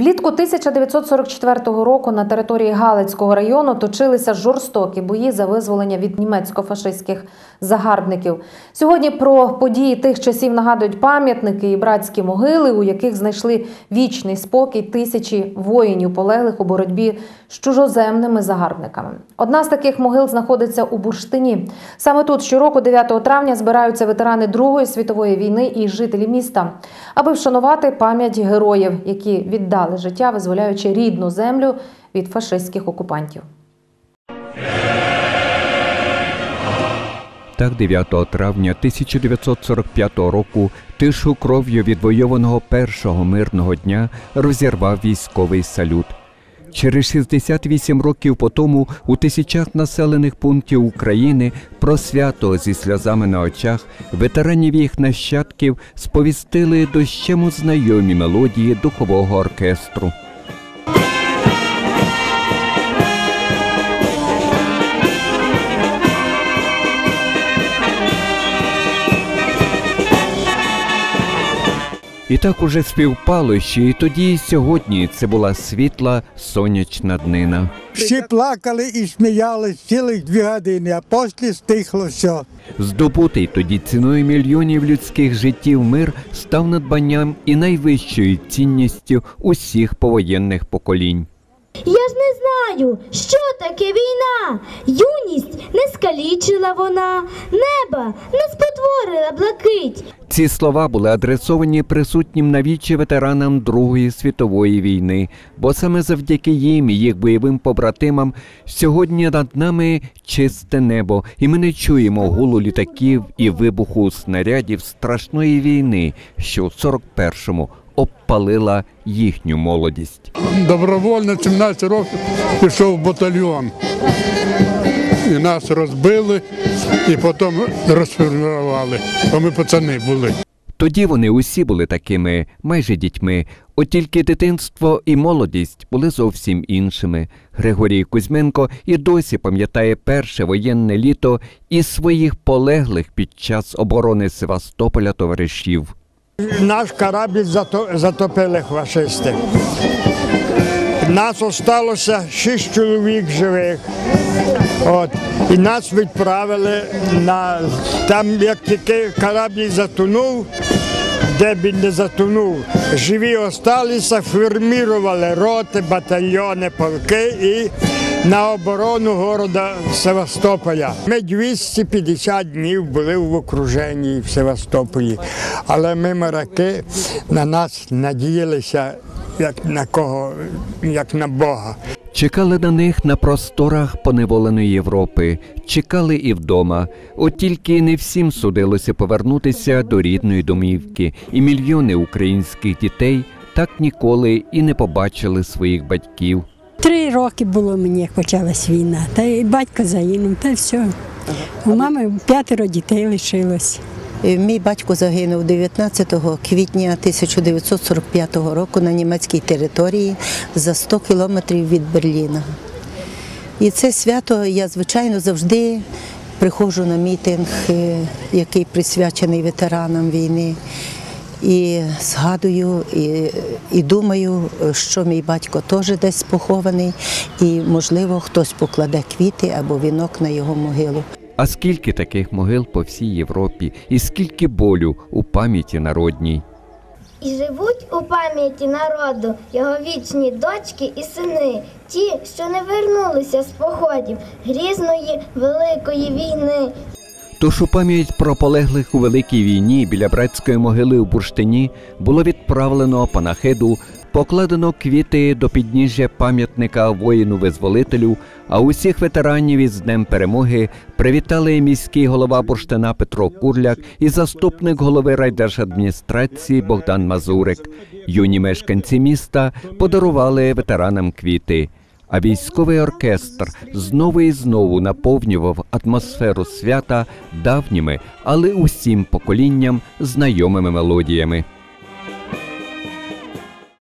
Влітку 1944 року на території Галицького району точилися жорстокі бої за визволення від німецько-фашистських загарбників. Сьогодні про події тих часів нагадують пам'ятники і братські могили, у яких знайшли вічний спокій тисячі воїнів, полеглих у боротьбі з чужоземними загарбниками. Одна з таких могил знаходиться у Бурштині. Саме тут щороку, 9 травня, збираються ветерани Другої світової війни і жителі міста, аби вшанувати пам'ять героїв, які віддали життя, визволяючи рідну землю від фашистських окупантів. Так, 9 травня 1945 року тишу кров'ю відвойованого першого мирного дня розірвав військовий салют. Через 68 років по тому у тисячах населених пунктів України про свято зі сльозами на очах ветеранів їх нащадків сповістили дощему знайомі мелодії духового оркестру. І так уже співпало, що і тоді, і сьогодні це була світла сонячна днина. Всі плакали і сміялись цілих дві години, а після стихло все. Здобутий тоді ціною мільйонів людських життів мир став надбанням і найвищою цінністю усіх повоєнних поколінь. Я ж не знаю, що таке війна. Юність не скалічила вона, неба не спотворила блакить. Ці слова були адресовані присутнім на вічі ветеранам Другої світової війни, бо саме завдяки їм і їх бойовим побратимам сьогодні над нами чисте небо, і ми не чуємо гулу літаків і вибуху снарядів страшної війни, що в 41-му обпалила їхню молодість. Добровольно 17 років пішов в батальйон. І нас розбили, і потім розформували. Бо ми пацани були. Тоді вони усі були такими, майже дітьми. От тільки дитинство і молодість були зовсім іншими. Григорій Кузьменко і досі пам'ятає перше воєнне літо і своїх полеглих під час оборони Севастополя товаришів. Наш корабль зато- затопили фашисти. Нас осталося шість чоловік живих. От. І нас відправили на там, як тільки корабль затонув, де б не затонув, живі осталися, формірували роти, батальйони, полки і на оборону города Севастополя. Ми 250 днів були в окруженні в Севастополі, але ми моряки на нас надіялися як на кого, як на Бога. Чекали на них на просторах поневоленої Європи, чекали і вдома. От тільки не всім судилося повернутися до рідної домівки, і мільйони українських дітей так ніколи і не побачили своїх батьків. Три роки було мені, як почалась війна. Та й батько загинув, та й все. У мами п'ятеро дітей лишилось. Мій батько загинув 19 квітня 1945 року на німецькій території за 100 кілометрів від Берліна. І це свято я, звичайно, завжди приходжу на мітинг, е, який присвячений ветеранам війни. І згадую, і, і думаю, що мій батько теж десь похований, і, можливо, хтось покладе квіти або вінок на його могилу. А скільки таких могил по всій Європі, і скільки болю у пам'яті народній. І живуть у пам'яті народу його вічні дочки і сини, ті, що не вернулися з походів грізної великої війни. Тож у пам'ять про полеглих у Великій війні біля братської могили у Бурштині було відправлено панахиду, покладено квіти до підніжжя пам'ятника воїну-визволителю, а усіх ветеранів із Днем Перемоги привітали міський голова Бурштина Петро Курляк і заступник голови райдержадміністрації Богдан Мазурик. Юні мешканці міста подарували ветеранам квіти. А військовий оркестр знову і знову наповнював атмосферу свята давніми, але усім поколінням знайомими мелодіями.